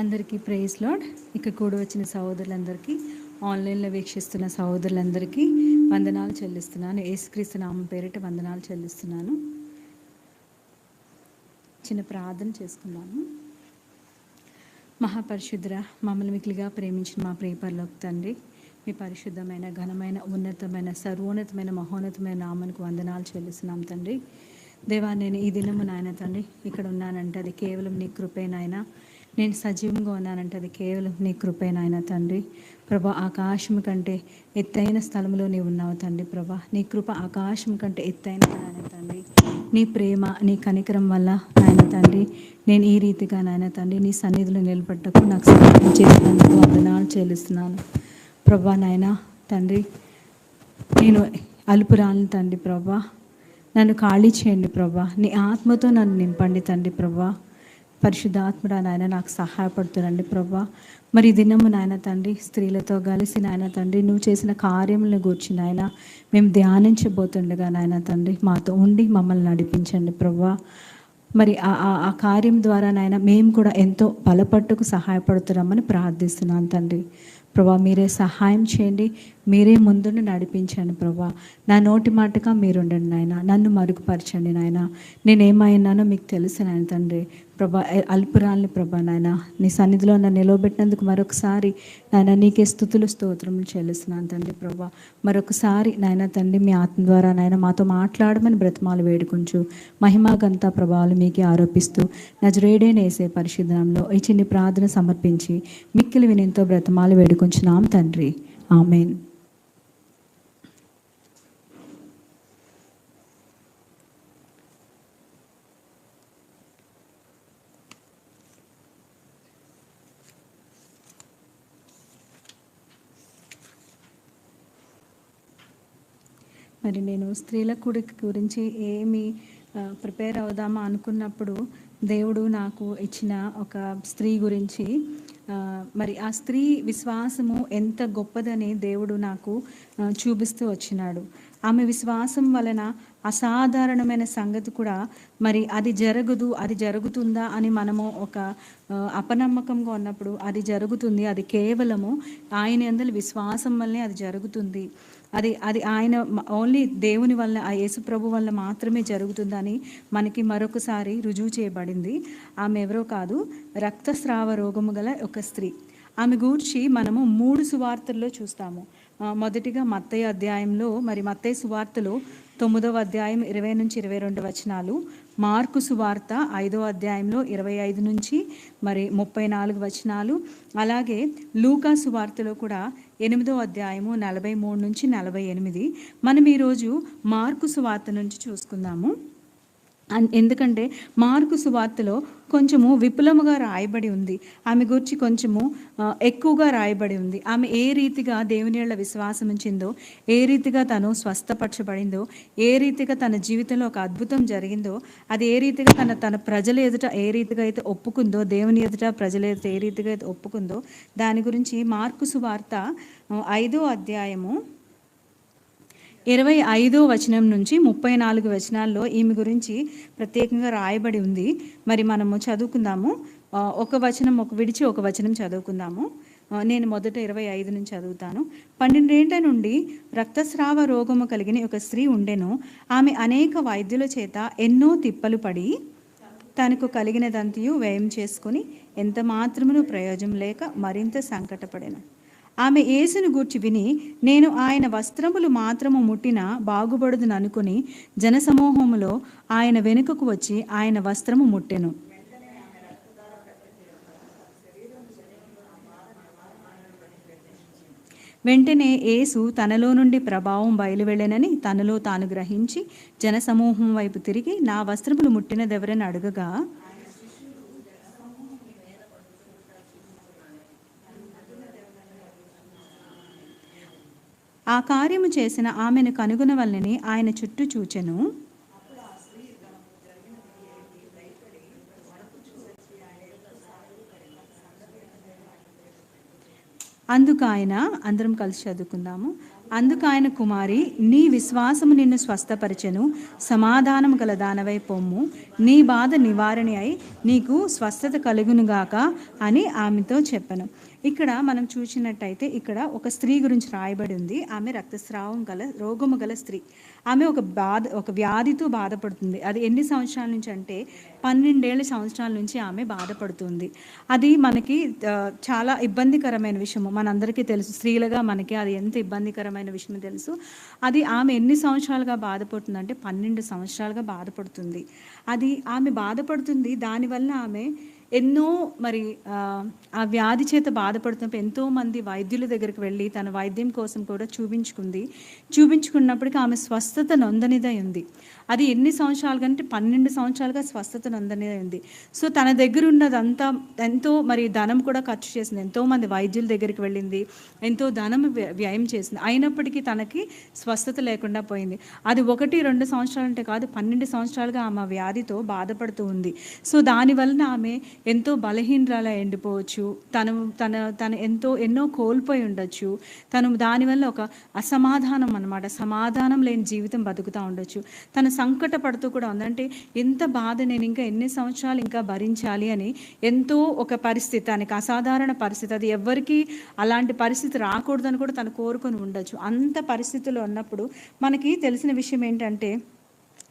అందరికీ praise lord. ఇక్కడ కూడా వచ్చిన సహోదరులందరికీ ఆన్లైన్లో వీక్షిస్తున్న సహోదరులందరికీ వందనాలు చెల్లిస్తున్నాను. ఏసుక్రీస్తు నామం పేరిట వందనాలు చెల్లిస్తున్నాను. చిన్న ప్రార్థన చేసుకున్నాను మహాపరిశుద్ర మమ్మల్ని మిక్కిలిగా ప్రేమించిన మా ప్రియపరలోకి తండ్రి మీ పరిశుద్ధమైన ఘనమైన ఉన్నతమైన సర్వోన్నతమైన మహోన్నతమైన నామనికి వందనాలు చెల్లిస్తున్నాం తండ్రి. దేవా నేను ఈ దినము నాయన తండ్రి ఇక్కడ ఉన్నానంటే అది కేవలం నీ కృపే నాయన. నేను సజీవంగా ఉన్నానంటే అది కేవలం నీ కృపే నాయన తండ్రి? ప్రభా ఆకాశం కంటే ఎత్తైన స్థలంలో నీవు ఉన్నావు తండ్రి ప్రభా. నీ కృప ఆకాశం కంటే ఎత్తైన నాయన తండ్రి. నీ ప్రేమ నీ కనికరం వల్ల నాయన తండ్రి. నేను ఈ రీతిగా నాయన తండ్రి నీ సన్నిధిలో నిలబడ్డకు నాకు సహాయం చేసినందుకు వందనాలు చెల్లిస్తున్నాను. ప్రభా నాయన తండ్రి నేను అలుపురాలను తండ్రి ప్రభా. నన్ను ఖాళీ చేయండి ప్రభా. నీ ఆత్మతో నన్ను నింపండి తండ్రి ప్రభా. పరిశుద్ధాత్ముడా నాయన నాకు సహాయపడుతురండి ప్రభా. మరి దినము నాయన తండ్రి స్త్రీలతో కలిసి నాయన తండ్రి నువ్వు చేసిన కార్యములను గూర్చి నాయన మేము ధ్యానించబోతుండగా నాయన తండ్రి మాతో ఉండి మమ్మల్ని నడిపించండి ప్రభా. మరి ఆ ఆ- కార్యం ద్వారా నాయన మేము కూడా ఎంతో బలపట్టుకు సహాయపడుతున్నామని ప్రార్థిస్తున్నాను తండ్రి. ప్రభా మీరే సహాయం చేయండి మీరే ముందుని నడిపించండి ప్రభా. నా నోటి మాటగా మీరుండండి నాయన నన్ను మరుగుపరచండి నాయన. నేనేమైనానో మీకు తెలుసు నాయన తండ్రి. ప్రభా అల్పురాల్ని ప్రభా నాయన నీ సన్నిధిలో నన్ను నిలవబెట్టినందుకు మరొకసారి నాయన నీకే స్థుతులు స్తోత్రములు చెల్లిస్తున్నాను తండ్రి ప్రభా. మరొకసారి నాయన తండ్రి మీ ఆత్మ ద్వారా నాయన మాతో మాట్లాడమని బ్రతమాలు వేడుకుంచు. మహిమాగంతా ప్రభావాలు మీకే ఆరోపిస్తూ నజరేడే నేసే పరిశుద్ధంలో ఈ చిన్ని ప్రార్థన సమర్పించి మిక్కిలి వినింతో బ్రతమాలు వేడుకుంటున్నాం తండ్రి. ఆమెన్. మరి నేను స్త్రీల కూడిక గురించి ఏమి ప్రిపేర్ అవుదామా అనుకున్నప్పుడు దేవుడు నాకు ఇచ్చిన ఒక స్త్రీ గురించి ఆ, మరి ఆ స్త్రీ విశ్వాసము ఎంత గొప్పదని దేవుడు నాకు చూపిస్తూ వచ్చినాడు. ఆమె విశ్వాసం వలన అసాధారణమైన సంగతి కూడా మరి అది జరగదు అది జరుగుతుందా అని మనము ఒక అపనమ్మకంగా ఉన్నప్పుడు అది జరుగుతుంది. అది కేవలము ఆయన అందరి విశ్వాసం వల్లనే అది జరుగుతుంది. అది అది ఆయన ఓన్లీ దేవుని వల్ల ఆ యేసుప్రభు వల్ల మాత్రమే జరుగుతుందని మనకి మరొకసారి రుజువు చేయబడింది. ఆమె ఎవరో కాదు రక్తస్రావ రోగము గల ఒక స్త్రీ. ఆమె గూర్చి మనము మూడు సువార్తల్లో చూస్తాము. మొదటిగా మత్తయ్య అధ్యాయంలో మరి మత్తయ్య సువార్తలో తొమ్మిదవ అధ్యాయం ఇరవై నుంచి ఇరవై రెండు వచనాలు. మార్కు సువార్త ఐదో అధ్యాయంలో ఇరవై ఐదు నుంచి మరి ముప్పై నాలుగు వచనాలు. అలాగే లూకా సువార్తలో కూడా ఎనిమిదో అధ్యాయము నలభై మూడు నుంచి నలభై ఎనిమిది. మనం ఈరోజు మార్కు సువార్త నుంచి చూసుకుందాము. ఎందుకంటే మార్కు సువార్తలో కొంచెము విపులముగా రాయబడి ఉంది. ఆమె గురించి కొంచెము ఎక్కువగా రాయబడి ఉంది. ఆమె ఏ రీతిగా దేవుని యొక్క విశ్వాసం ఉంచిందో ఏ రీతిగా తను స్వస్థపరచబడిందో ఏ రీతిగా తన జీవితంలో ఒక అద్భుతం జరిగిందో అది ఏ రీతిగా తన తన ప్రజల ఎదుట ఏ రీతిగా అయితే ఒప్పుకుందో దేవుని ఎదుట ప్రజల ఎదుట ఏ రీతిగా అయితే ఒప్పుకుందో దాని గురించి మార్కు సువార్త ఐదో అధ్యాయము ఇరవై ఐదో వచనం నుంచి ముప్పై నాలుగు వచనాల్లో ఈమె గురించి ప్రత్యేకంగా రాయబడి ఉంది. మరి మనము చదువుకుందాము. ఒక వచనం ఒక విడిచి ఒక వచనం చదువుకుందాము. నేను మొదట ఇరవై ఐదు నుంచి చదువుతాను. పన్నెండేండ్ల నుండి రక్తస్రావ రోగము కలిగిన ఒక స్త్రీ ఉండెను. ఆమె అనేక వైద్యుల చేత ఎన్నో తిప్పలు పడి తనకు కలిగినదంతయు వ్యయం చేసుకుని ఎంత మాత్రమును ప్రయోజనం లేక మరింత సంకటపడెను. ఆమె యేసును గూర్చి విని నేను ఆయన వస్త్రములు మాత్రము ముట్టిన బాగుపడుదును అనుకుని జనసమూహములో ఆయన వెనుకకు వచ్చి ఆయన వస్త్రము ముట్టెను. వెంటనే యేసు తనలో నుండి ప్రభావం బయలువెళ్ళనని తనలో తాను గ్రహించి జనసమూహం వైపు తిరిగి నా వస్త్రములు ముట్టినదెవరని అడగగా ఆ కార్యము చేసిన ఆమెను కనుగొనవల్లని ఆయన చుట్టూ చూచెను. అందుకు ఆయన అందరం కలిసి చదువుకుందాము. అందుకు ఆయన కుమారి నీ విశ్వాసము నిన్ను స్వస్థపరచెను. సమాధానము గల దానవై పొమ్ము. నీ బాధ నివారణ అయి నీకు స్వస్థత కలుగునుగాక అని ఆమెతో చెప్పను. ఇక్కడ మనం చూసినట్టయితే ఇక్కడ ఒక స్త్రీ గురించి రాయబడి ఉంది. ఆమె రక్తస్రావం గల రోగము గల స్త్రీ. ఆమె ఒక బాధ ఒక వ్యాధితో బాధపడుతుంది. అది ఎన్ని సంవత్సరాల నుంచి అంటే పన్నెండేళ్ళ సంవత్సరాల నుంచి ఆమె బాధపడుతుంది. అది మనకి చాలా ఇబ్బందికరమైన విషయము. మనందరికీ తెలుసు స్త్రీలుగా మనకి అది ఎంత ఇబ్బందికరమైన విషయం తెలుసు. అది ఆమె ఎన్ని సంవత్సరాలుగా బాధపడుతుంది అంటే పన్నెండు సంవత్సరాలుగా బాధపడుతుంది. అది ఆమె బాధపడుతుంది దానివల్ల ఆమె ఎన్నో మరి ఆ, వ్యాధి చేత బాధపడుతున్నప్పుడు ఎంతో మంది వైద్యుల దగ్గరికి వెళ్ళి తన వైద్యం కోసం కూడా చూపించుకుంది. చూపించుకున్నప్పటికీ ఆమె స్వస్థత నొందనిదై ఉంది. అది ఎన్ని సంవత్సరాలు కంటే పన్నెండు సంవత్సరాలుగా స్వస్థత నొందనిదై ఉంది. సో తన దగ్గర ఉన్నదంతా ఎంతో మరి ధనం కూడా ఖర్చు చేసింది. ఎంతో మంది వైద్యుల దగ్గరికి వెళ్ళింది. ఎంతో ధనం వ్య- వ్యయం చేసింది. అయినప్పటికీ తనకి స్వస్థత లేకుండా పోయింది. అది ఒకటి రెండు సంవత్సరాలు అంటే కాదు పన్నెండు సంవత్సరాలుగా ఆమె వ్యాధితో బాధపడుతూ ఉంది. సో దానివలన ఆమె ఎంతో బలహీనరాల ఎండిపోవచ్చు. తను తన తను ఎంతో ఎన్నో కోల్పోయి ఉండొచ్చు. తను దానివల్ల ఒక అసమాధానం అనమాట సమాధానం లేని జీవితం బతుకుతూ ఉండొచ్చు. తను సంకట పడుతూ కూడా ఉందంటే ఎంత బాధ నేను ఇంకా ఎన్ని సంవత్సరాలు ఇంకా భరించాలి అని ఎంతో ఒక పరిస్థితి తనకి అసాధారణ పరిస్థితి. అది ఎవ్వరికీ అలాంటి పరిస్థితి రాకూడదని కూడా తను కోరుకొని ఉండొచ్చు. అంత పరిస్థితుల్లో ఉన్నప్పుడు మనకి తెలిసిన విషయం ఏంటంటే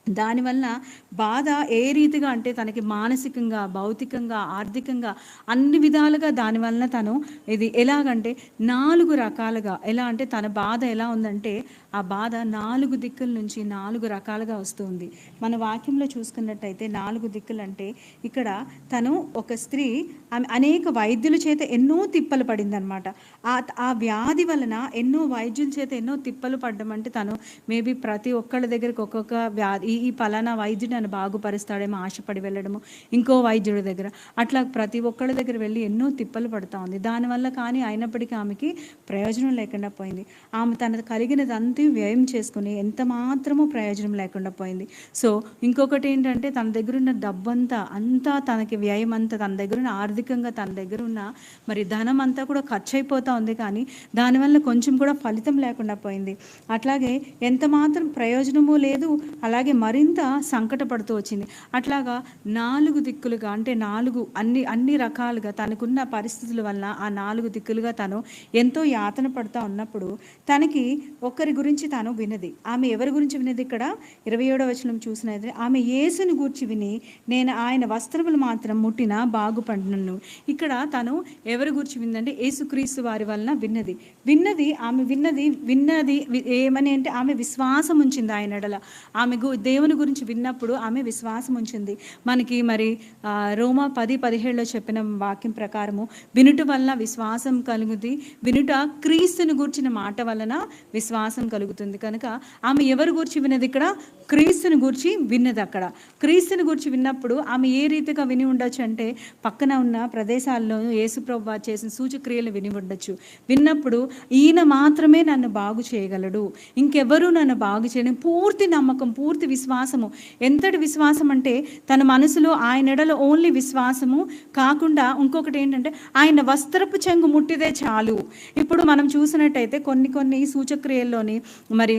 దానివల్ల బాధ ఏ రీతిగా అంటే తనకి మానసికంగా భౌతికంగా ఆర్థికంగా అన్ని విధాలుగా దానివలన తను ఇది ఎలాగంటే నాలుగు రకాలుగా ఎలా అంటే తన బాధ ఎలా ఉందంటే ఆ బాధ నాలుగు దిక్కుల నుంచి నాలుగు రకాలుగా వస్తుంది. మన వాక్యంలో చూసుకున్నట్టయితే నాలుగు దిక్కులు అంటే ఇక్కడ తను ఒక స్త్రీ ఆమె అనేక వైద్యుల చేత ఎన్నో తిప్పలు పడిందనమాట ఆ ఆ వ్యాధి వలన ఎన్నో వైద్యుల చేత ఎన్నో తిప్పలు పడ్డం అంటే తను మేబీ ప్రతి ఒక్కళ్ళ దగ్గరికి ఒక్కొక్క వ్యాధి ఈ ఈ పలానా వైద్యుడు నన్ను బాగుపరుస్తాడేమో ఆశపడి వెళ్ళడము ఇంకో వైద్యుడి దగ్గర. అట్లా ప్రతి ఒక్కళ్ళ దగ్గర వెళ్ళి ఎన్నో తిప్పలు పడుతూ ఉంది. దానివల్ల కానీ అయినప్పటికీ ఆమెకి ప్రయోజనం లేకుండా పోయింది. ఆమె తన కలిగినదంతా వ్యయం చేసుకుని ఎంత మాత్రమూ ప్రయోజనం లేకుండా పోయింది. సో ఇంకొకటి ఏంటంటే తన దగ్గర ఉన్న డబ్బంతా అంతా తనకి వ్యయం అంతా తన దగ్గర ఉన్న ఆర్థికంగా తన దగ్గర ఉన్న మరి ధనం అంతా కూడా ఖర్చు అయిపోతూ ఉంది కానీ దానివల్ల కొంచెం కూడా ఫలితం లేకుండా పోయింది. అట్లాగే ఎంత మాత్రం ప్రయోజనము లేదు అలాగే మరింత సంకటపడుతూ వచ్చింది. అట్లాగా నాలుగు దిక్కులుగా అంటే నాలుగు అన్ని అన్ని రకాలుగా తనకున్న పరిస్థితుల వలన ఆ నాలుగు దిక్కులుగా తను ఎంతో యాతన పడుతూ ఉన్నప్పుడు తనకి ఒకరి గురించి తాను వినది ఆమె ఎవరి గురించి వినది ఇక్కడ? ఇరవై ఏడవ వచనం చూసినది ఆమె యేసుని గూర్చి విని నేను ఆయన వస్త్రములు మాత్రం ముట్టిన బాగుపడినను. ఇక్కడ తను ఎవరి గురించి విందంటే యేసుక్రీస్తు వారి వలన విన్నది. విన్నది ఆమె విన్నది విన్నది ఏమని అంటే ఆమె విశ్వాసం ఉంచింది ఆయన ఎడల. ఆమె దేవుని గురించి విన్నప్పుడు ఆమె విశ్వాసం ఉంచింది. మనకి మరి ఆ, రోమా పది పదిహేడులో చెప్పిన వాక్యం ప్రకారము వినుట వలన విశ్వాసం కలుగుతుంది వినుట క్రీస్తుని గూర్చిన మాట వలన విశ్వాసం కలుగుతుంది. కనుక ఆమె ఎవరి గురించి విన్నది ఇక్కడ? క్రీస్తుని గూర్చి విన్నది అక్కడ. క్రీస్తుని గురించి విన్నప్పుడు ఆమె ఏ రీతిగా విని ఉండొచ్చు అంటే పక్కన ఉన్న ప్రదేశాల్లో యేసుప్రభు వారు చేసిన సూచక్రియలు విని ఉండొచ్చు. విన్నప్పుడు ఈయన మాత్రమే నన్ను బాగు చేయగలడు. ఇంకెవరూ నన్ను బాగు చేయడం పూర్తి నమ్మకం పూర్తి విశ్వాసము. ఎంతటి విశ్వాసం అంటే తన మనసులో ఆయన ఎడలో ఓన్లీ విశ్వాసము కాకుండా ఇంకొకటి ఏంటంటే ఆయన వస్త్రపు చెంగు ముట్టిదే చాలు. ఇప్పుడు మనం చూసినట్టయితే కొన్ని కొన్ని సూచక్రియల్లోని మరి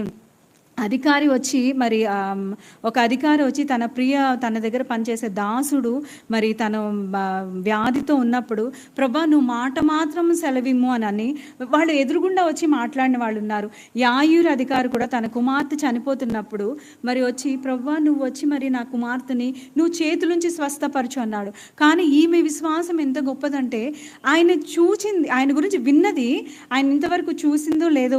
అధికారి వచ్చి మరి ఒక అధికారి వచ్చి తన ప్రియ తన దగ్గర పనిచేసే దాసుడు మరి తను వ్యాధితో ఉన్నప్పుడు ప్రభా నువ్వు మాట మాత్రం సెలవిమ్ము అని అని వాళ్ళు ఎదురుగుండా వచ్చి మాట్లాడిన వాళ్ళు ఉన్నారు. యాయూరు అధికారి కూడా తన కుమార్తె చనిపోతున్నప్పుడు మరి వచ్చి ప్రభా నువ్వు వచ్చి మరి నా కుమార్తెని నువ్వు చేతులుంచి స్వస్థపరచు అన్నాడు. కానీ ఈమె విశ్వాసం ఎంత గొప్పదంటే ఆయన చూచింది ఆయన గురించి విన్నది ఆయన ఇంతవరకు చూసిందో లేదో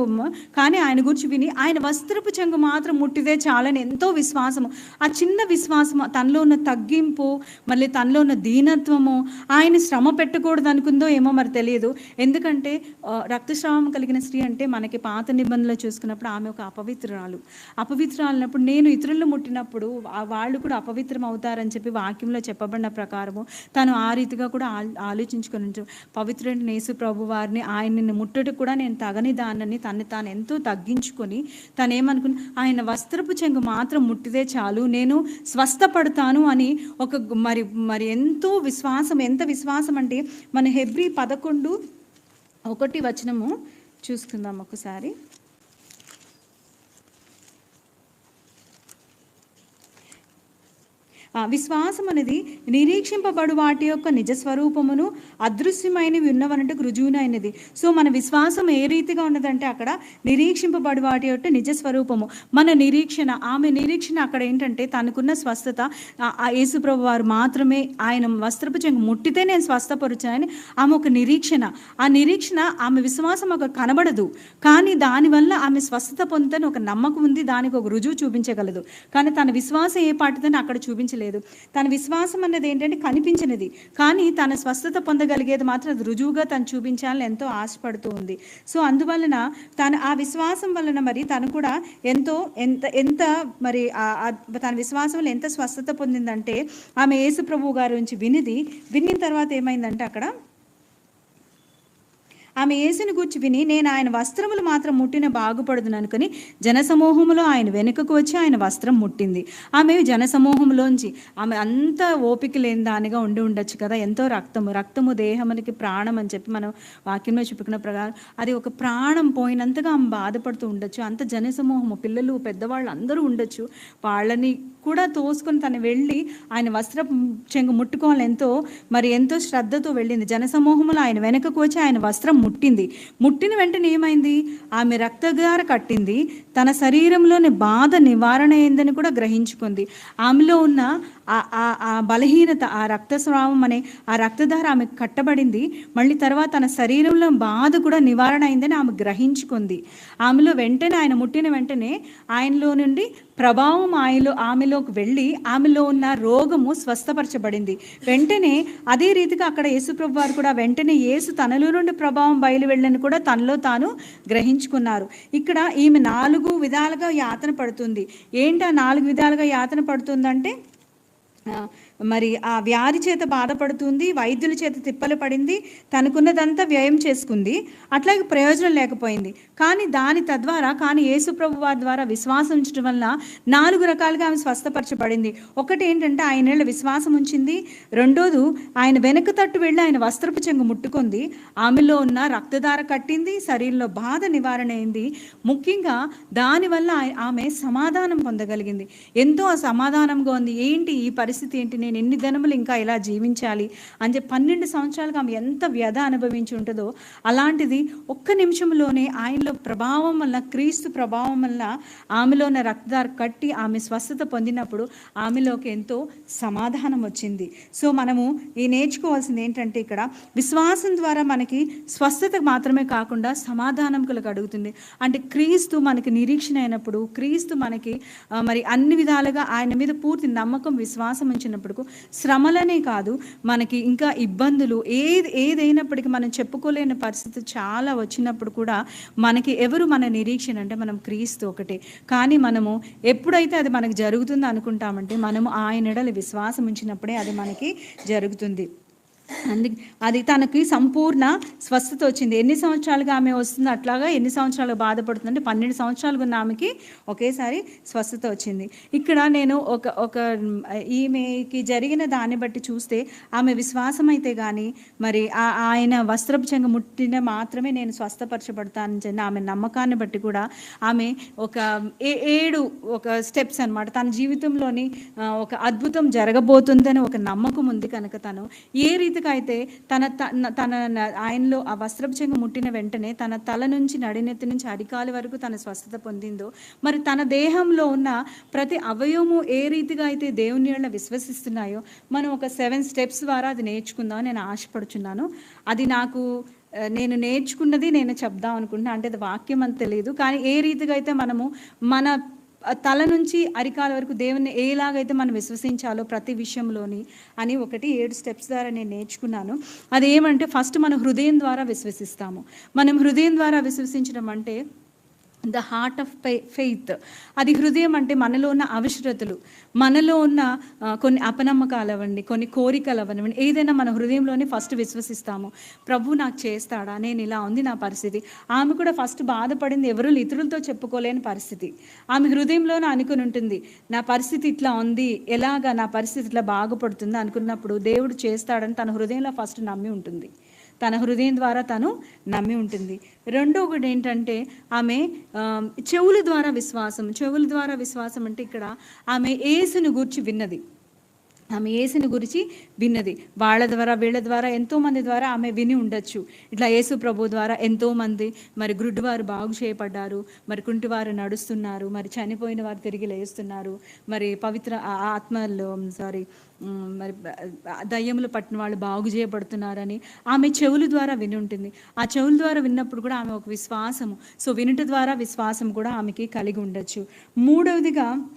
కానీ ఆయన గురించి విని ఆయన వస్త్రపు చెంగు మాత్రం ముట్టిదే చాలని ఎంతో విశ్వాసము. ఆ చిన్న విశ్వాసము తనలో ఉన్న తగ్గింపు మళ్ళీ తనలో ఉన్న దీనత్వము ఆయన శ్రమ పెట్టకూడదు అనుకుందో ఏమో మరి తెలియదు. ఎందుకంటే రక్తస్రావం కలిగిన స్త్రీ అంటే మనకి పాత నిబంధనలు చూసుకున్నప్పుడు ఆమె ఒక అపవిత్రురాలు. అపవిత్రాలన్నప్పుడు నేను ఇతరులను ముట్టినప్పుడు వాళ్ళు కూడా అపవిత్రం అవుతారని చెప్పి వాక్యంలో చెప్పబడిన ప్రకారము తను ఆ రీతిగా కూడా ఆల్- ఆలోచించుకొని ఉంచు. పవిత్రుడైన యేసు ప్రభు వారిని ఆయన్ని ముట్టడు కూడా నేను తగని దానని తను తాను ఎంతో తగ్గించుకొని తను ఏమనుకుని ఆయన వస్త్రపు చెంగు మాత్రం ముట్టితే చాలు. నేను స్వస్థపడతాను అని ఒక మరి మరి ఎంతో విశ్వాసం ఎంత విశ్వాసం అంటే మన హెబ్రి పదకొండు ఒకటి వచనము చూసుకుందాం ఒకసారి. విశ్వాసం అనేది నిరీక్షింపబడు వాటి యొక్క నిజ స్వరూపమును అదృశ్యమైనవి ఉన్నవనంటే రుజువునైనది సో మన విశ్వాసం ఏ రీతిగా ఉన్నదంటే అక్కడ నిరీక్షింపబడు వాటి యొక్క నిజ స్వరూపము. మన నిరీక్షణ ఆమె నిరీక్షణ అక్కడ ఏంటంటే తనకున్న స్వస్థత. ఆ- యేసుప్రభు వారు మాత్రమే ఆయన వస్త్రపు చెంగు ముట్టితే నేను స్వస్థపరుచానని ఆమె ఒక నిరీక్షణ. ఆ నిరీక్షణ ఆమె విశ్వాసం ఒక కనబడదు. కానీ దానివల్ల ఆమె స్వస్థత పొందుతని ఒక నమ్మకం ఉంది దానికి ఒక రుజువు చూపించగలదు. కానీ తన విశ్వాసం ఏ పాటిదని అక్కడ చూపించలేదు. తన విశ్వాసం అన్నది ఏంటంటే కనిపించినది. కానీ తన స్వస్థత పొందగలిగేది మాత్రం అది రుజువుగా తను చూపించాలని ఎంతో ఆశపడుతూ ఉంది. సో అందువలన తన ఆ విశ్వాసం వలన మరి తను కూడా ఎంతో ఎంత ఎంత మరి తన విశ్వాసం వల్ల ఎంత స్వస్థత పొందిందంటే ఆమె యేసు ప్రభు గారి నుంచి వినిది. విన్న తర్వాత ఏమైందంటే అక్కడ ఆమె యేసుని గూర్చి విని నేను ఆయన వస్త్రములు మాత్రం ముట్టిన బాగుపడుదుననుకుని జనసమూహంలో జనసమూహములో ఆయన వెనుకకు వచ్చి ఆయన వస్త్రం ముట్టింది. ఆమె జనసమూహంలోంచి ఆమె అంత ఓపిక లేని దానిగా ఉండి ఉండొచ్చు కదా ఎంతో రక్తము రక్తము దేహమునికి ప్రాణం అని చెప్పి మనం వాక్యంలో చెప్పుకున్న ప్రకారం అది ఒక ప్రాణం పోయినంతగా ఆమె బాధపడుతూ ఉండొచ్చు. అంత జనసమూహము పిల్లలు పెద్దవాళ్ళు అందరూ ఉండొచ్చు. వాళ్ళని కూడా తోసుకొని తను వెళ్ళి ఆయన వస్త్ర చెంగు ముట్టుకోవాలి ఎంతో మరి ఎంతో శ్రద్ధతో వెళ్ళింది. జనసమూహంలో ఆయన వెనకకు వచ్చి ఆయన వస్త్రం ముట్టింది. ముట్టిన వెంటనే ఏమైంది? ఆమె రక్తగార కట్టింది. తన శరీరంలోని బాధ నివారణ అయిందని కూడా గ్రహించుకుంది. ఆమెలో ఉన్న ఆ- బలహీనత ఆ రక్తస్రావం అనే ఆ రక్తధార ఆమె కట్టబడింది. మళ్ళీ తర్వాత తన శరీరంలో బాధ కూడా నివారణ అయిందని ఆమె గ్రహించుకుంది. ఆమెలో వెంటనే ఆయన ముట్టిన వెంటనే ఆయనలో నుండి ప్రభావం ఆయనలో ఆమెలోకి వెళ్ళి ఆమెలో ఉన్న రోగము స్వస్థపరచబడింది. వెంటనే అదే రీతిగా అక్కడ యేసుప్రభు వారు కూడా వెంటనే యేసు తనలో నుండి ప్రభావం బయలు వెళ్ళని కూడా తనలో తాను గ్రహించుకున్నారు. ఇక్కడ ఈమె నాలుగు విధాలుగా యాతన పడుతుంది. ఏంటి ఆ నాలుగు విధాలుగా యాతన పడుతుందంటే ఆ, మరి ఆ వ్యాధి చేత బాధపడుతుంది వైద్యుల చేత తిప్పలు పడింది తనకున్నదంతా వ్యయం చేసుకుంది అట్లాగే ప్రయోజనం లేకపోయింది. కానీ దాని తద్వారా కానీ యేసుప్రభు వారి ద్వారా విశ్వాసం ఉంచడం వలన నాలుగు రకాలుగా ఆమె స్వస్థపరచబడింది. ఒకటి ఏంటంటే ఆయన విశ్వాసం ఉంచింది. రెండోది ఆయన వెనక తట్టు వెళ్ళి ఆయన వస్త్రపు చెంగు ముట్టుకుంది. ఆమెలో ఉన్న రక్తధార కట్టింది శరీరంలో బాధ నివారణ అయింది. ముఖ్యంగా దానివల్ల ఆమె సమాధానం పొందగలిగింది. ఎంతో సమాధానంగా ఉంది. ఏంటి ఈ పరిస్థితి ఏంటి? నేను ఎన్ని దినములు ఇంకా ఇలా జీవించాలి అని చెప్పి పన్నెండు సంవత్సరాలుగా ఆమె ఎంత వ్యధ అనుభవించి ఉంటుందో అలాంటిది ఒక్క నిమిషంలోనే ఆయనలో ప్రభావం వల్ల క్రీస్తు ప్రభావం వల్ల ఆమెలో ఉన్న కట్టి ఆమె స్వస్థత పొందినప్పుడు ఆమెలోకి ఎంతో సమాధానం వచ్చింది. సో మనము ఈ నేర్చుకోవాల్సింది ఏంటంటే ఇక్కడ విశ్వాసం ద్వారా మనకి స్వస్థత మాత్రమే కాకుండా సమాధానం కలుగుతుంది అంటే క్రీస్తు మనకి నిరీక్షణ అయినప్పుడు క్రీస్తు మనకి మరి అన్ని విధాలుగా ఆయన మీద పూర్తి నమ్మకం విశ్వాసం ఉంచినప్పుడు శ్రమలనే కాదు మనకి ఇంకా ఇబ్బందులు ఏది ఏదైనప్పటికీ మనం చెప్పుకోలేని పరిస్థితి చాలా వచ్చినప్పుడు కూడా మనకి ఎవరు మన నిరీక్షణ అంటే మనం క్రీస్తు ఒకటే. కానీ మనము ఎప్పుడైతే అది మనకు జరుగుతుందో అనుకుంటామంటే మనము ఆయన ఎడల విశ్వాసం ఉంచినప్పుడే అది మనకి జరుగుతుంది. అందుకే అది తనకి సంపూర్ణ స్వస్థత వచ్చింది. ఎన్ని సంవత్సరాలుగా ఆమె వస్తుంది అట్లాగా ఎన్ని సంవత్సరాలు బాధపడుతుందంటే పన్నెండు సంవత్సరాలుగా ఉన్న ఆమెకి ఒకేసారి స్వస్థత వచ్చింది. ఇక్కడ నేను ఒక ఒక ఈమెకి జరిగిన దాన్ని బట్టి చూస్తే ఆమె విశ్వాసం అయితే కానీ మరి ఆ- ఆయన వస్త్రపు ముట్టిన మాత్రమే నేను స్వస్థపరచబడతానని చెప్పిన ఆమె నమ్మకాన్ని బట్టి కూడా ఆమె ఒక ఏ- ఏడు ఒక స్టెప్స్ అనమాట తన జీవితంలోని ఒక అద్భుతం జరగబోతుందని ఒక నమ్మకం ఉంది కనుక తను ఏ రీతి రీతిగా అయితే తన తన తన ఆయనలో ఆ వస్త్రపు ముట్టిన వెంటనే తన తల నుంచి నడినెత్తి నుంచి అరికాలి వరకు తన స్వస్థత పొందిందో మరి తన దేహంలో ఉన్న ప్రతి అవయవము ఏ రీతిగా అయితే దేవుని వల్ల విశ్వసిస్తున్నాయో మనం ఒక సెవెన్ స్టెప్స్ ద్వారా అది నేర్చుకుందాం నేను ఆశపడుచున్నాను. అది నాకు నేను నేర్చుకున్నది నేను చెప్దాం అనుకుంటున్నా. అంటే అది వాక్యం అని తెలియదు. కానీ ఏ రీతిగా అయితే మనము మన తల నుంచి అరికాల వరకు దేవుని ఏలాగైతే మనం విశ్వసించాలో ప్రతి విషయంలోని అని ఒకటి ఏడు స్టెప్స్ ద్వారా నేను నేర్చుకున్నాను. అది ఏమంటే ఫస్ట్ మనం హృదయం ద్వారా విశ్వసిస్తాము. మనం హృదయం ద్వారా విశ్వసించడం అంటే ద హార్ట్ ఆఫ్ ఫెయిత్ అది హృదయం అంటే మనలో ఉన్న అవసరతలు మనలో ఉన్న కొన్ని అపనమ్మకాలు అవ్వండి కొన్ని కోరికలు అవ్వనివ్వండి ఏదైనా మన హృదయంలోనే ఫస్ట్ విశ్వసిస్తాము. ప్రభు నాకు చేస్తాడా? నేను ఇలా ఉంది నా పరిస్థితి. ఆమె కూడా ఫస్ట్ బాధపడింది ఎవరు ఇతరులతో చెప్పుకోలేని పరిస్థితి. ఆమె హృదయంలోనే అనుకుని ఉంటుంది నా పరిస్థితి ఇట్లా ఉంది ఎలాగా నా పరిస్థితి ఇట్లా బాగుపడుతుంది అనుకున్నప్పుడు దేవుడు చేస్తాడని తన హృదయంలో ఫస్ట్ నమ్మి ఉంటుంది. తన హృదయం ద్వారా తను నమ్మి ఉంటుంది. రెండో ఒకటి ఏంటంటే ఆమె ఆ, చెవుల ద్వారా విశ్వాసం. చెవుల ద్వారా విశ్వాసం అంటే ఇక్కడ ఆమె ఏసును గూర్చి విన్నది. ఆమె యేసుని గురించి విన్నది. వాళ్ళ ద్వారా వీళ్ళ ద్వారా ఎంతోమంది ద్వారా ఆమె విని ఉండొచ్చు. ఇట్లా యేసు ప్రభు ద్వారా ఎంతోమంది మరి గుడ్డివారు బాగు చేయబడ్డారు. మరి కుంటివారు నడుస్తున్నారు. మరి చనిపోయిన వారు తిరిగి లేస్తున్నారు. మరి పవిత్ర ఆ- ఆత్మలో సారీ మరి దయ్యములు పట్టిన వాళ్ళు బాగు చేయబడుతున్నారని ఆమె చెవుల ద్వారా విని ఉంటుంది. ఆ చెవుల ద్వారా విన్నప్పుడు కూడా ఆమె ఒక విశ్వాసము. సో వినుట ద్వారా విశ్వాసం కూడా ఆమెకి కలిగి ఉండొచ్చు. మూడవదిగా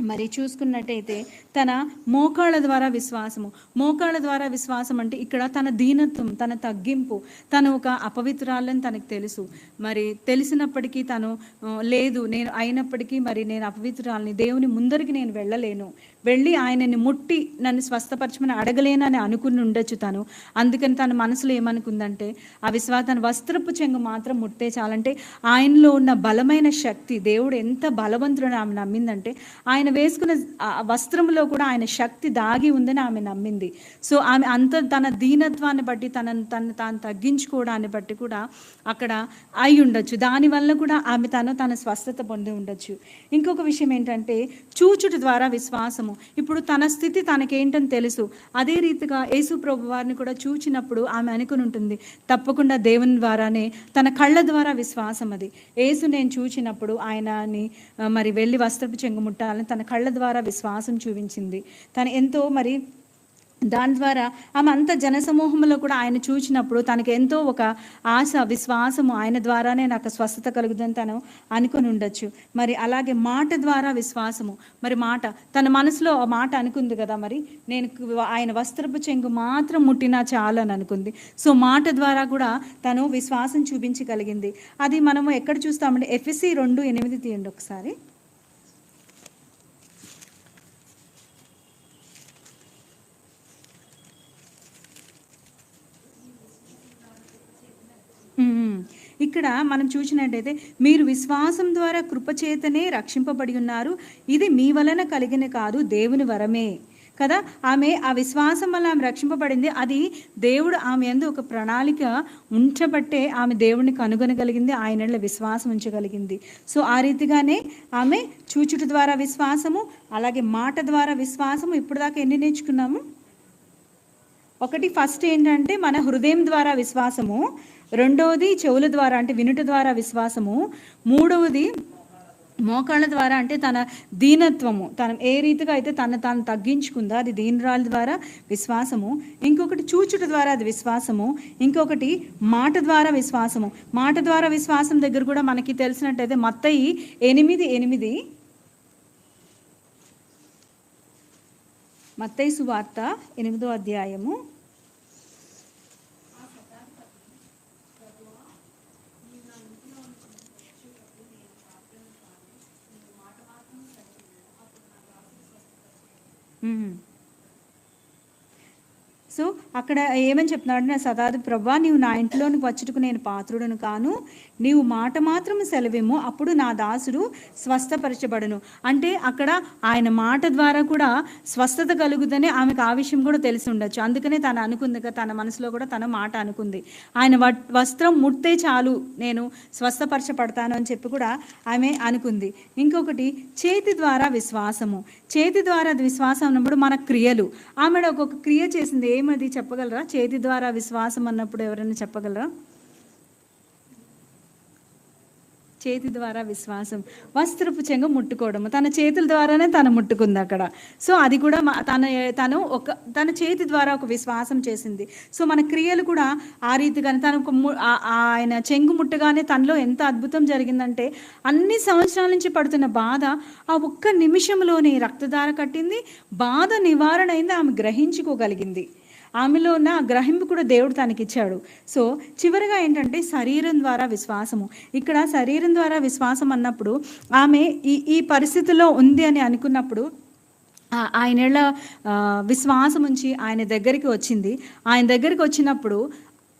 మరి చూసుకున్నట్టయితే తన మోకాళ్ళ ద్వారా విశ్వాసము. మోకాళ్ళ ద్వారా విశ్వాసం అంటే ఇక్కడ తన దీనత్వం తన తగ్గింపు తను ఒక అపవిత్రాలని తనకు తెలుసు. మరి తెలిసినప్పటికీ తను లేదు నేను అయినప్పటికీ మరి నేను అపవిత్రాలని దేవుని ముందరికి నేను వెళ్ళలేను. వెళ్ళి ఆయనని ముట్టి నన్ను స్వస్థపరచమని అడగలేనని అనుకుని ఉండొచ్చు తను. అందుకని తన మనసులో ఏమనుకుందంటే ఆ విశ్వాస తన వస్త్రపు చెంగు మాత్రం ముట్టే చాలంటే ఆయనలో ఉన్న బలమైన శక్తి దేవుడు ఎంత బలవంతుడని ఆమె నమ్మిందంటే ఆయన వేసుకున్న ఆ వస్త్రంలో కూడా ఆయన శక్తి దాగి ఉందని ఆమె నమ్మింది. సో ఆమె అంత తన దీనత్వాన్ని బట్టి తనను తను తాను తగ్గించుకోవడాన్ని బట్టి కూడా అక్కడ అయి ఉండొచ్చు. దానివల్ల కూడా ఆమె తను తన స్వస్థత పొంది ఉండొచ్చు. ఇంకొక విషయం ఏంటంటే చూచుట ద్వారా విశ్వాసము ఇప్పుడు తన స్థితి తనకేంటని తెలుసు. అదే రీతిగా యేసు ప్రభు వారిని కూడా చూచినప్పుడు ఆమె అనుకుని ఉంటుంది తప్పకుండా దేవుని ద్వారానే తన కళ్ళ ద్వారా విశ్వాసం అది. యేసు నేను చూచినప్పుడు ఆయనని మరి వెళ్ళి వస్త్రపు చెంగుముట్టాలని తన కళ్ళ ద్వారా విశ్వాసం చూపించింది. తను ఎంతో మరి దాని ద్వారా ఆమె అంత జనసమూహంలో కూడా ఆయన చూచినప్పుడు తనకి ఎంతో ఒక ఆశ విశ్వాసము ఆయన ద్వారానే నాకు స్వస్థత కలుగుతుందని తను అనుకుని ఉండొచ్చు. మరి అలాగే మాట ద్వారా విశ్వాసము. మరి మాట తన మనసులో ఆ మాట అనుకుంది కదా మరి నేను ఆయన వస్త్రపు చెంగు మాత్రం ముట్టినా చాలని అనుకుంది. సో మాట ద్వారా కూడా తను విశ్వాసం చూపించగలిగింది. అది మనము ఎక్కడ చూస్తామంటే ఎఫ్ఎస్సి రెండు ఎనిమిది తీయండి ఒకసారి మ్మ్. ఇక్కడ మనం చూసినట్టయితే మీరు విశ్వాసం ద్వారా కృపచేతనే రక్షింపబడి ఉన్నారు. ఇది మీ వలన కలిగిన కాదు దేవుని వరమే. కదా? ఆమె ఆ విశ్వాసం వల్ల ఆమె రక్షింపబడింది. అది దేవుడు ఆమె ఎందు ఒక ప్రణాళిక ఉంచబట్టే ఆమె దేవుడిని కనుగొనగలిగింది. ఆయనలో విశ్వాసం ఉంచగలిగింది. సో ఆ రీతిగానే ఆమె చూచుట ద్వారా విశ్వాసము అలాగే మాట ద్వారా విశ్వాసము ఇప్పుడు దాకా ఎన్ని నేర్చుకున్నాము? ఒకటి ఫస్ట్ ఏంటంటే మన హృదయం ద్వారా విశ్వాసము. రెండవది చెవుల ద్వారా అంటే వినుట ద్వారా విశ్వాసము. మూడవది మోకాళ్ళ ద్వారా అంటే తన దీనత్వము. తన ఏ రీతిగా అయితే తన తాను తగ్గించుకుందో అది దీనరాల ద్వారా విశ్వాసము. ఇంకొకటి చూచుట ద్వారా అది విశ్వాసము. ఇంకొకటి మాట ద్వారా విశ్వాసము. మాట ద్వారా విశ్వాసం దగ్గర కూడా మనకి తెలిసినట్టయితే మత్తయి ఎనిమిది ఎనిమిది. మత్తయి సువార్త ఎనిమిదో అధ్యాయము. సో అక్కడ ఏమని చెప్తున్నాడంటే నా సదాది ప్రభా నీవు నా ఇంట్లోనికి వచ్చుటకు నేను పాత్రుడను కాను నీవు మాట మాత్రం సెలవేమో అప్పుడు నా దాసుడు స్వస్థపరచబడను. అంటే అక్కడ ఆయన మాట ద్వారా కూడా స్వస్థత కలుగుదని ఆమెకు ఆ విషయం కూడా తెలిసి ఉండొచ్చు. అందుకనే తను అనుకుంది తన మనసులో కూడా తన మాట అనుకుంది. ఆయన వ- వస్త్రం ముడితే చాలు నేను స్వస్థపరచబడతాను అని చెప్పి కూడా ఆమె అనుకుంది. ఇంకొకటి చేతి ద్వారా విశ్వాసము. చేతి ద్వారా అది విశ్వాసం అన్నప్పుడు మన క్రియలు. ఆమె ఒక్కొక్క క్రియ చేసింది ఏమది చెప్పగలరా? చేతి ద్వారా విశ్వాసం అన్నప్పుడు ఎవరైనా చెప్పగలరా? చేతి ద్వారా విశ్వాసం వస్త్రపు చెంగు ముట్టుకోవడము. తన చేతుల ద్వారానే తను ముట్టుకుంది అక్కడ. సో అది కూడా తన తను ఒక తన చేతి ద్వారా ఒక విశ్వాసం చేసింది. సో మన క్రియలు కూడా ఆ రీతిగానే తను ము- ఆ- ఆయన చెంగు ముట్టగానే తనలో ఎంత అద్భుతం జరిగిందంటే అన్ని సంవత్సరాల నుంచి పడుతున్న బాధ ఆ ఒక్క నిమిషంలోనే రక్తధార కట్టింది. బాధ నివారణ అయింది ఆమె గ్రహించుకోగలిగింది. ఆమెలో ఉన్న ఆ గ్రహింపు కూడా దేవుడు తనకిచ్చాడు. సో చివరిగా ఏంటంటే శరీరం ద్వారా విశ్వాసము. ఇక్కడ శరీరం ద్వారా విశ్వాసం అన్నప్పుడు ఆమె ఈ ఈ పరిస్థితిలో ఉంది అని అనుకున్నప్పుడు ఆ- ఆ, విశ్వాసం ఉంచి ఆయన దగ్గరికి వచ్చింది. ఆయన దగ్గరికి వచ్చినప్పుడు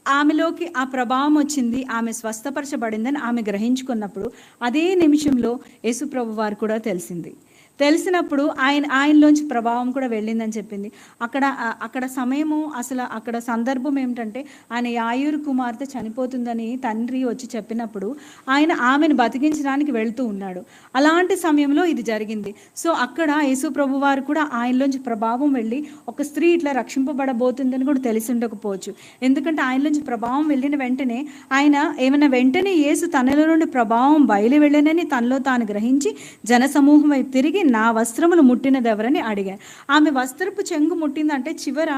ఆమెలోకి ఆ ప్రభావం వచ్చింది ఆమె స్వస్థపరచబడిందని ఆమె గ్రహించుకున్నప్పుడు అదే నిమిషంలో యేసుప్రభు వారు కూడా తెలిసింది. తెలిసినప్పుడు ఆయన ఆయనలోంచి ప్రభావం కూడా వెళ్ళిందని చెప్పింది. అక్కడ అక్కడ సమయము అసలు అక్కడ సందర్భం ఏమిటంటే ఆయన యాయూరు కుమార్తె చనిపోతుందని తండ్రి వచ్చి చెప్పినప్పుడు ఆయన ఆమెను బతికించడానికి వెళ్తూ ఉన్నాడు. అలాంటి సమయంలో ఇది జరిగింది. సో అక్కడ యేసు ప్రభు వారు కూడా ఆయనలోంచి ప్రభావం వెళ్ళి ఒక స్త్రీ ఇట్లా రక్షింపబడబోతుందని కూడా తెలిసి ఉండకపోవచ్చు. ఎందుకంటే ఆయనలోంచి ప్రభావం వెళ్ళిన వెంటనే ఆయన ఏమైనా వెంటనే యేసు తనలో నుండి ప్రభావం బయలు వెళ్ళనని తనలో తాను గ్రహించి జనసమూహం వైపు తిరిగి నా వస్త్రములు ముట్టినదెవరని ఎవరని ఆమె వస్త్రపు చెంగు ముట్టిందంటే చివర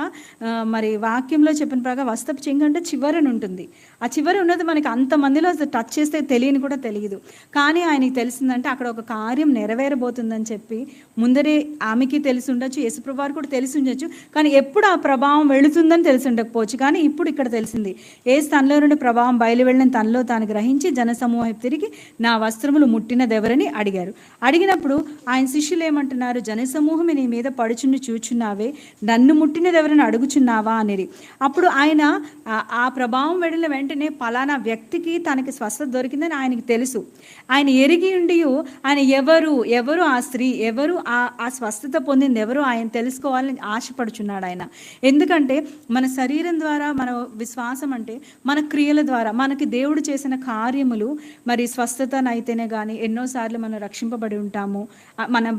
మరి వాక్యంలో చెప్పిన ప్రకారం వస్త్రపు చెంగు అంటే చివరని ఉంటుంది ఆ చివరి ఉన్నది మనకి అంతమందిలో అసలు టచ్ చేస్తే తెలియని కూడా తెలియదు. కానీ ఆయనకి తెలిసిందంటే అక్కడ ఒక కార్యం నెరవేరబోతుందని చెప్పి ముందరే ఆమెకి తెలిసి ఉండొచ్చు యేసుప్రభు కూడా తెలిసి ఉండొచ్చు. కానీ ఎప్పుడు ఆ ప్రభావం వెళుతుందని తెలిసి ఉండకపోవచ్చు. కానీ ఇప్పుడు ఇక్కడ తెలిసింది ఏ తనలో నుండి ప్రభావం బయలు వెళ్ళిన తనలో తాను గ్రహించి జనసమూహం తిరిగి నా వస్త్రములు ముట్టినదెవరని అడిగారు. అడిగినప్పుడు ఆయన శిష్యులు ఏమంటున్నారు జనసమూహం నీ మీద పడుచుని చూచున్నావే నన్ను ముట్టినదెవరని అడుగుచున్నావా? అనేది. అప్పుడు ఆయన ఆ- ఆ ప్రభావం వెళ్ళిన వెంటనే పలానా వ్యక్తికి తనకి స్వస్థత దొరికిందని ఆయనకి తెలుసు. ఆయన ఎరిగి ఉండి ఆయన ఎవరు ఎవరు ఆ స్త్రీ ఎవరు ఆ ఆ స్వస్థత పొందింది ఎవరు ఆయన తెలుసుకోవాలని ఆశపడుచున్నాడు ఆయన. ఎందుకంటే మన శరీరం ద్వారా మన విశ్వాసం అంటే మన క్రియల ద్వారా మనకి దేవుడు చేసిన కార్యములు మరి స్వస్థతనైతేనే కానీ ఎన్నోసార్లు మనం రక్షింపబడి ఉంటాము. మన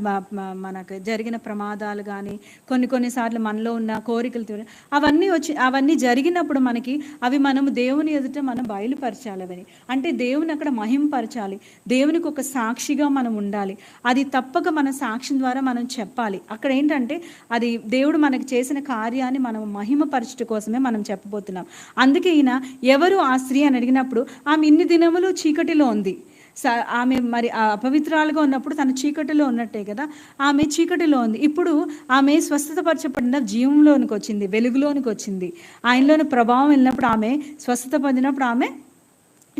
మనకు జరిగిన ప్రమాదాలు కానీ కొన్ని కొన్నిసార్లు మనలో ఉన్న కోరికలు అవన్నీ వచ్చి అవన్నీ జరిగినప్పుడు మనకి అవి మనము దేవుని ఎదుట మనం బయలుపరచాలి అంటే దేవుని అక్కడ మహింపరచాలి. దేవునికి ఒక సాక్షిగా మనం ఉండాలి. అది తప్పక మన సాక్ష్యం ద్వారా మనం చెప్పాలి. అక్కడ ఏంటంటే అది దేవుడు మనకి చేసిన కార్యాన్ని మనం మహిమపరచుట కోసమే మనం చెప్పబోతున్నాం. అందుకే ఈయన ఎవరు ఆ స్త్రీ అని అడిగినప్పుడు ఆమె ఇన్ని దినములు చీకటిలో ఉంది. ఆమె మరి అపవిత్రాలుగా ఉన్నప్పుడు తన చీకటిలో ఉన్నట్టే కదా? ఆమె చీకటిలో ఉంది. ఇప్పుడు ఆమె స్వస్థతపరచబడిన జీవంలోనికి వచ్చింది వెలుగులోనికి వచ్చింది. ఆయనలోని ప్రభావం వెళ్ళినప్పుడు ఆమె స్వస్థత పొందినప్పుడు ఆమె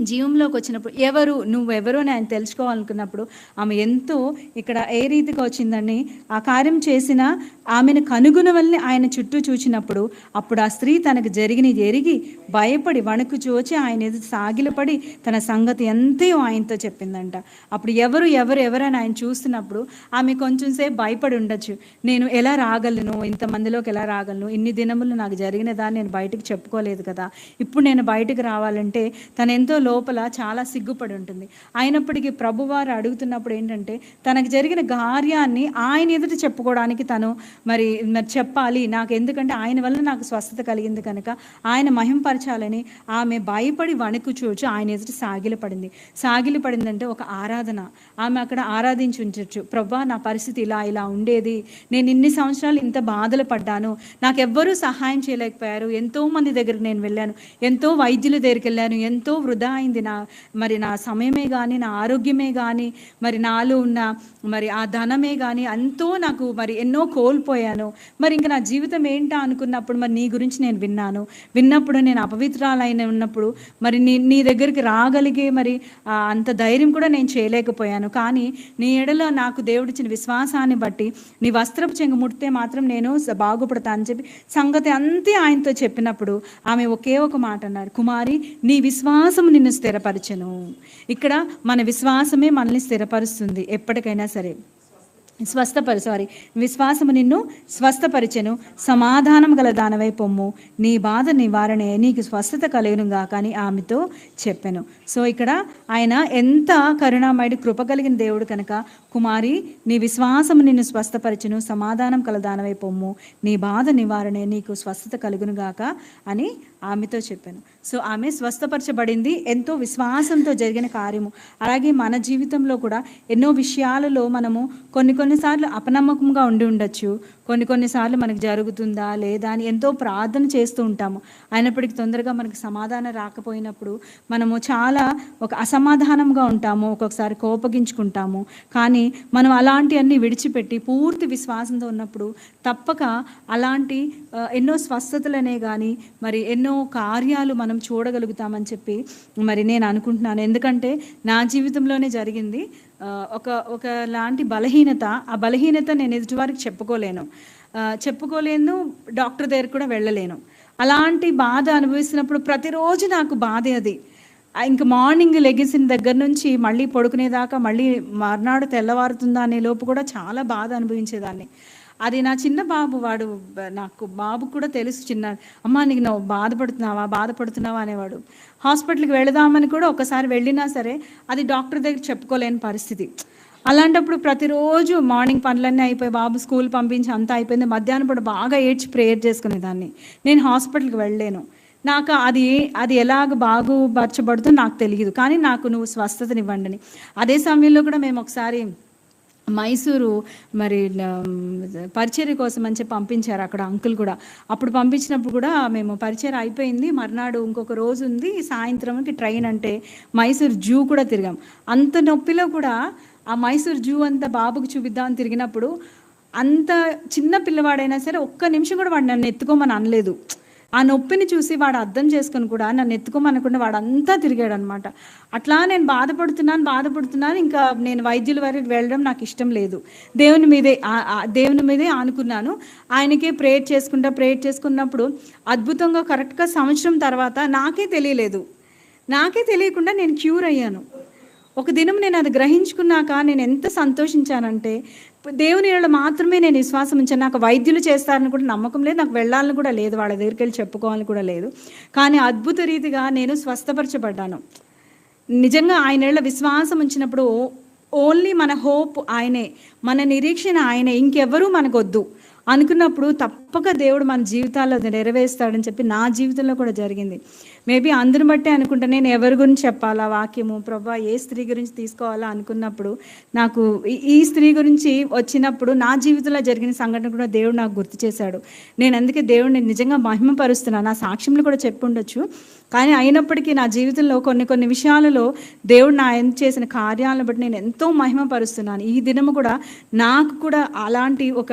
జీవంలోకి వచ్చినప్పుడు ఎవరు నువ్వెవరు అని ఆయన తెలుసుకోవాలనుకున్నప్పుడు ఆమె ఎంతో ఇక్కడ ఏ రీతిగా వచ్చిందని ఆ కార్యం చేసిన ఆమెను కనుగొన వల్లని ఆయన చుట్టూ చూచినప్పుడు అప్పుడు ఆ స్త్రీ తనకు జరిగిన ఎరిగి భయపడి వణుకు చూచి ఆయన ఎదురు సాగిలపడి తన సంగతి ఎంతో ఆయనతో చెప్పిందంట. అప్పుడు ఎవరు ఎవరు ఎవరని ఆయన చూస్తున్నప్పుడు ఆమె కొంచెం సేపు భయపడి ఉండొచ్చు. నేను ఎలా రాగలను? ఇంతమందిలోకి ఎలా రాగలను? ఇన్ని దినములు నాకు జరిగిన దాన్ని నేను బయటకు చెప్పుకోలేదు కదా. ఇప్పుడు నేను బయటకు రావాలంటే తను ఎంతో లోపల చాలా సిగ్గుపడి ఉంటుంది. అయినప్పటికీ ప్రభువారు అడుగుతున్నప్పుడు ఏంటంటే తనకు జరిగిన కార్యాన్ని ఆయన ఎదుట చెప్పుకోవడానికి తను మరి మరి చెప్పాలి. నాకు ఎందుకంటే ఆయన వల్ల నాకు స్వస్థత కలిగింది కనుక ఆయన మహింపరచాలని ఆమె భయపడి వణుకు చూచి ఆయన ఎదుట సాగిలపడింది సాగిలపడిందంటే ఒక ఆరాధన. ఆమె అక్కడ ఆరాధించి ఉంచవచ్చు ప్రభా నా పరిస్థితి ఇలా ఇలా ఉండేది. నేను ఇన్ని సంవత్సరాలు ఇంత బాధలు పడ్డాను. నాకెవ్వరూ సహాయం చేయలేకపోయారు. ఎంతో మంది దగ్గరికి నేను వెళ్ళాను. ఎంతో వైద్యుల దగ్గరికి వెళ్ళాను. ఎంతో వృధా అయింది నా మరి నా సమయమే కానీ నా ఆరోగ్యమే కానీ మరి నాలో ఉన్న మరి ఆ ధనమే కానీ ఎంతో నాకు మరి ఎన్నో కోల్పోయాను. మరి ఇంకా నా జీవితం ఏంటా అనుకున్నప్పుడు మరి నీ గురించి నేను విన్నాను. విన్నప్పుడు నేను అపవిత్రాలైన ఉన్నప్పుడు మరి నీ నీ దగ్గరికి రాగలిగే మరి అంత ధైర్యం కూడా నేను చేయలేకపోయాను. కానీ నీ ఎడలో నాకు దేవుడిచ్చిన విశ్వాసాన్ని బట్టి నీ వస్త్రపు చెంగు ముడితే మాత్రం నేను బాగుపడతా అని చెప్పి సంగతి అంతే ఆయనతో చెప్పినప్పుడు ఆమె ఒకే ఒక మాట అన్నారు. కుమారి నీ విశ్వాసం నిన్ను స్థిరపరచను. ఇక్కడ మన విశ్వాసమే మనల్ని స్థిరపరుస్తుంది ఎప్పటికైనా సరే. స్వస్థపరి సారీ విశ్వాసము నిన్ను స్వస్థపరిచెను. సమాధానం గల దానవై పొమ్ము. నీ బాధ నివారణే నీకు స్వస్థత కలుగును గాక అని ఆమెతో చెప్పాను. సో ఇక్కడ ఆయన ఎంత కరుణామయుడు కృప కలిగిన దేవుడు కనుక కుమారి నీ విశ్వాసము నిన్ను స్వస్థపరిచెను. సమాధానం కల దానవై పొమ్ము. నీ బాధ నివారణే నీకు స్వస్థత కలుగునుగాక అని ఆమెతో చెప్పాను. సో ఆమె స్వస్థపరచబడింది ఎంతో విశ్వాసంతో జరిగిన కార్యము. అలాగే మన జీవితంలో కూడా ఎన్నో విషయాలలో మనము కొన్ని కొన్నిసార్లు అపనమ్మకంగా ఉండి ఉండొచ్చు. కొన్ని కొన్నిసార్లు మనకు జరుగుతుందా లేదా అని ఎంతో ప్రార్థన చేస్తూ ఉంటాము. అయినప్పటికీ తొందరగా మనకు సమాధానం రాకపోయినప్పుడు మనము చాలా ఒక అసమాధానంగా ఉంటాము ఒక్కొక్కసారి కోపగించుకుంటాము. కానీ మనం అలాంటివన్నీ విడిచిపెట్టి పూర్తి విశ్వాసంతో ఉన్నప్పుడు తప్పక అలాంటి ఎన్నో స్వస్థతలనే కానీ మరి ఎన్నో కార్యాలు మనం చూడగలుగుతామని చెప్పి మరి నేను అనుకుంటున్నాను. ఎందుకంటే నా జీవితంలోనే జరిగింది. ఒక ఒక లాంటి బలహీనత ఆ బలహీనత నేను ఎదుటివారికి చెప్పుకోలేను. ఆ, చెప్పుకోలేను డాక్టర్ దగ్గర కూడా వెళ్ళలేను. అలాంటి బాధ అనుభవిస్తున్నప్పుడు ప్రతిరోజు నాకు బాధే అది. ఇంక మార్నింగ్ లెగిసిన దగ్గర నుంచి మళ్ళీ పడుకునేదాకా మళ్ళీ మర్నాడు తెల్లవారుతుందా అనే లోపు కూడా చాలా బాధ అనుభవించేదాన్ని. అది నా చిన్న బాబు వాడు నాకు బాబు కూడా తెలుసు చిన్న అమ్మా నీకు నువ్వు బాధపడుతున్నావా బాధపడుతున్నావా? అనేవాడు. హాస్పిటల్కి వెళదామని కూడా ఒకసారి వెళ్ళినా సరే అది డాక్టర్ దగ్గర చెప్పుకోలేని పరిస్థితి. అలాంటప్పుడు ప్రతిరోజు మార్నింగ్ పనులన్నీ అయిపోయి బాబు స్కూల్ పంపించి అంతా అయిపోయింది మధ్యాహ్నం పూట బాగా ఏడ్చి ప్రేయర్ చేసుకునేదాన్ని. నేను హాస్పిటల్కి వెళ్ళలేను. నాకు అది అది ఎలాగ బాగుపరచబడుతుందో నాకు తెలియదు. కానీ నాకు నువ్వు స్వస్థతనివ్వండి అదే సమయంలో కూడా మేము ఒకసారి మైసూరు మరి పరిచర్య కోసం అని చెప్పి పంపించారు అక్కడ అంకుల్ కూడా. అప్పుడు పంపించినప్పుడు కూడా మేము పరిచయం అయిపోయింది. మర్నాడు ఇంకొక రోజు ఉంది. సాయంత్రంకి ట్రైన్ అంటే మైసూరు జూ కూడా తిరిగాం. అంత నొప్పిలో కూడా ఆ మైసూరు జూ అంతా బాబుకు చూపిద్దామని తిరిగినప్పుడు అంత చిన్న పిల్లవాడైనా సరే ఒక్క నిమిషం కూడా వాడు నన్ను ఎత్తుకోమని అనలేదు. ఆ నొప్పిని చూసి వాడు అర్థం చేసుకుని కూడా నన్ను ఎత్తుకోమనకుండా వాడు అంతా తిరిగాడు అనమాట అట్లా నేను బాధపడుతున్నాను బాధపడుతున్నాను ఇంకా నేను వైద్యుల వారికి వెళ్ళడం నాకు ఇష్టం లేదు. దేవుని మీదే దేవుని మీదే ఆనుకున్నాను. ఆయనకే ప్రేయర్ చేసుకుంటా ప్రేయర్ చేసుకున్నప్పుడు అద్భుతంగా కరెక్ట్గా సంవత్సరం తర్వాత నాకే తెలియలేదు. నాకే తెలియకుండా నేను క్యూర్ అయ్యాను. ఒక దినం నేను అది గ్రహించుకున్నాక నేను ఎంత సంతోషించానంటే దేవుని నీళ్ళలో మాత్రమే నేను విశ్వాసం ఉంచాను. నాకు వైద్యులు చేస్తారని కూడా నమ్మకం లేదు. నాకు వెళ్ళాలని కూడా లేదు. వాళ్ళ దగ్గరికి వెళ్ళి చెప్పుకోవాలని కూడా లేదు. కానీ అద్భుత రీతిగా నేను స్వస్థపరచబడ్డాను. నిజంగా ఆయన విశ్వాసం ఉంచినప్పుడు ఓన్లీ మన హోప్ ఆయనే. మన నిరీక్షణ ఆయనే. ఇంకెవ్వరూ మనకొద్దు. అనుకున్నప్పుడు తప్పక దేవుడు మన జీవితాల్లో నెరవేరుస్తాడని చెప్పి నా జీవితంలో కూడా జరిగింది. మేబీ అందరిని బట్టే అనుకుంటా నేను ఎవరి గురించి చెప్పాలా వాక్యము ప్రభా ఏ స్త్రీ గురించి తీసుకోవాలా అనుకున్నప్పుడు నాకు ఈ- ఈ స్త్రీ గురించి వచ్చినప్పుడు నా జీవితంలో జరిగిన సంఘటన కూడా దేవుడు నాకు గుర్తు చేశాడు. నేను అందుకే దేవుడిని నిజంగా మహిమపరుస్తున్నాను. నా సాక్ష్యంలో కూడా చెప్పుండొచ్చు. కానీ అయినప్పటికీ నా జీవితంలో కొన్ని కొన్ని విషయాలలో దేవుడు నా ఎంత చేసిన కార్యాలను బట్టి నేను ఎంతో మహిమపరుస్తున్నాను. ఈ దినము కూడా నాకు కూడా అలాంటి ఒక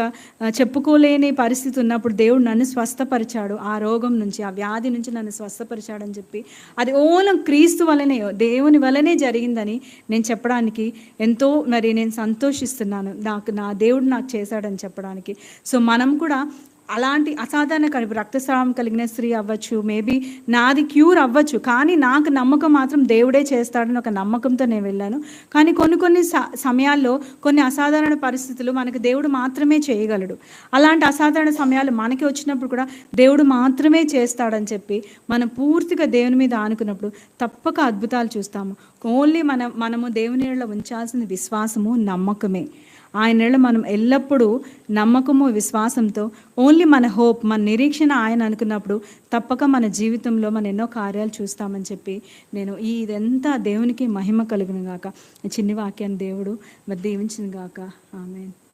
చెప్పుకోలేని పరిస్థితి ఉన్నప్పుడు దేవుడు నన్ను స్వస్థపరిచాడు. ఆ రోగం నుంచి ఆ వ్యాధి నుంచి నన్ను స్వస్థపరిచాడని చెప్పి. అది ఓలం క్రీస్తు వలనే దేవుని వలనే జరిగిందని నేను చెప్పడానికి ఎంతో మరి నేను సంతోషిస్తున్నాను. నాకు నా దేవుడు నాకు చేశాడని చెప్పడానికి. సో మనం కూడా అలాంటి అసాధారణ కలిపి రక్తస్రావం కలిగిన స్త్రీ అవ్వచ్చు. మేబీ నాది క్యూర్ అవ్వచ్చు. కానీ నాకు నమ్మకం మాత్రం దేవుడే చేస్తాడని ఒక నమ్మకంతో నేను వెళ్ళాను. కానీ కొన్ని కొన్ని స- సమయాల్లో కొన్ని అసాధారణ పరిస్థితులు మనకు దేవుడు మాత్రమే చేయగలడు. అలాంటి అసాధారణ సమయాలు మనకి వచ్చినప్పుడు కూడా దేవుడు మాత్రమే చేస్తాడని చెప్పి మనం పూర్తిగా దేవుని మీద ఆనుకున్నప్పుడు తప్పక అద్భుతాలు చూస్తాము. ఓన్లీ మనం మనము దేవుని ఉంచాల్సిన విశ్వాసము నమ్మకమే. ఆయన మనం ఎల్లప్పుడూ నమ్మకము విశ్వాసంతో ఓన్లీ మన హోప్ మన నిరీక్షణ ఆయన అనుకున్నప్పుడు తప్పక మన జీవితంలో మన ఎన్నో కార్యాలు చూస్తామని చెప్పి నేను ఈ ఇదంతా దేవునికి మహిమ కలుగును గాక. చిన్ని వాక్యాన్ని దేవుడు మరి దీవించిన గాక. ఆమె